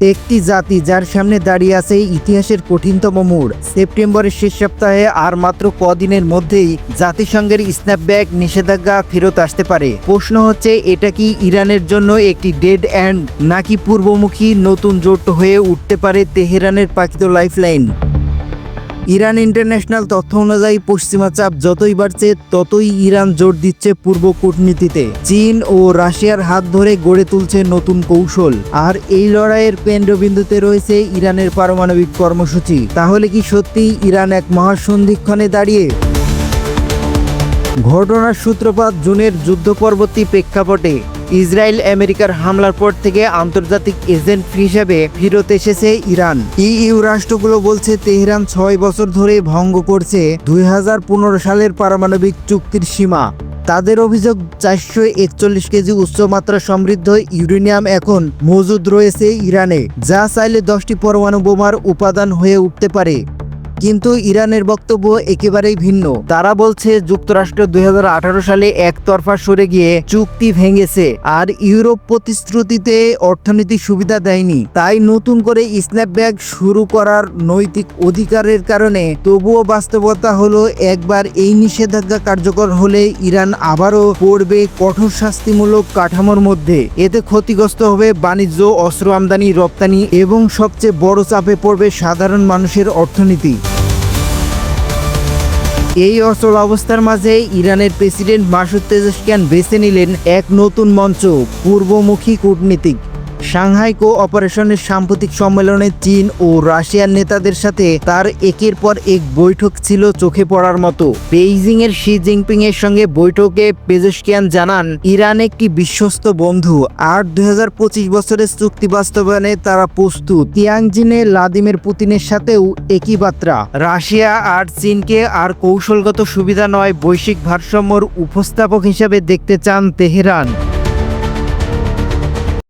একটি জাতি যার সামনে দাঁড়িয়ে আছে ইতিহাসের কঠিনতম মোড়। সেপ্টেম্বরের শেষ সপ্তাহে আর মাত্র কদিনের মধ্যেই জাতিসংঘের স্ন্যাপব্যাক নিষেধাজ্ঞা ফেরত আসতে পারে। প্রশ্ন হচ্ছে, এটা কি ইরানের জন্য একটি ডেড অ্যান্ড নাকি পূর্বমুখী নতুন জোট হয়ে উঠতে পারে তেহরানের পাকিত লাইফলাইন? ইরান ইন্টারন্যাশনাল তথ্য অনুযায়ী পশ্চিমা চাপ যতই বাড়ছে, ততই ইরান জোর দিচ্ছে পূর্ব কূটনীতিতে। চীন ও রাশিয়ার হাত ধরে গড়ে তুলছে নতুন কৌশল। আর এই লড়াইয়ের কেন্দ্রবিন্দুতে রয়েছে ইরানের পারমাণবিক কর্মসূচি। তাহলে কি সত্যি ইরান এক মহাসন্ধিক্ষণে দাঁড়িয়ে? ঘটনার সূত্রপাত জুনের যুদ্ধ পরবর্তী প্রেক্ষাপটে। ইসরায়েল আমেরিকার হামলার পর থেকে আন্তর্জাতিক এজেন্ট হিসেবে ফিরত এসেছে ইরান। ইইউ রাষ্ট্রগুলো বলছে তেহরান ছয় বছর ধরে ভঙ্গ করছে দুই হাজার পনেরো সালের পারমাণবিক চুক্তির সীমা। তাদের অভিযোগ, চারশো একচল্লিশ কেজি উচ্চমাত্রা সমৃদ্ধ ইউরেনিয়াম এখন মজুদ রয়েছে ইরানে, যা চাইলে দশটি পরমাণু বোমার উপাদান হয়ে উঠতে পারে। কিন্তু ইরানের বক্তব্য একেবারেই ভিন্ন। তারা বলছে, যুক্তরাষ্ট্র দুই হাজার আঠারো সালে একতরফা সরে গিয়ে চুক্তি ভেঙেছে আর ইউরোপ প্রতিশ্রুতিতে অর্থনৈতিক সুবিধা দেয়নি। তাই নতুন করে স্ন্যাপব্যাক শুরু করার নৈতিক অধিকারের কারণে তবুও বাস্তবতা হলো, একবার এই নিষেধাজ্ঞা কার্যকর হলে ইরান আবারও পড়বে কঠোর শাস্তিমূলক কাঠামোর মধ্যে। এতে ক্ষতিগ্রস্ত হবে বাণিজ্য, অস্ত্র আমদানি, রপ্তানি এবং সবচেয়ে বড় চাপে পড়বে সাধারণ মানুষের অর্থনীতি। এই অচল অবস্থার মাঝে ইরানের প্রেসিডেন্ট মাসুদ তেজস্কান বেছে নিলেন এক নতুন মঞ্চ, পূর্বমুখী কূটনীতিক। সাংহাই কো অপারেশনের সাম্প্রতিক সম্মেলনে চীন ও রাশিয়ার নেতাদের সাথে তার একের পর এক বৈঠক ছিল চোখে পড়ার মতো। বেইজিং এর শি জিনপিং এর সঙ্গে বৈঠকে পেজেশকিয়ান জানান, ইরান একটি বিশ্বস্ত বন্ধু। আর দু হাজার পঁচিশ বছরের চুক্তি বাস্তবায়নে তারা প্রস্তুত। তিয়াংজিনে লাদিমের পুতিনের সাথেও একই বার্তা। রাশিয়া আর চীনকে আর কৌশলগত সুবিধা নয়, বৈশ্বিক ভারসাম্যর উপস্থাপক হিসেবে দেখতে চান তেহরান।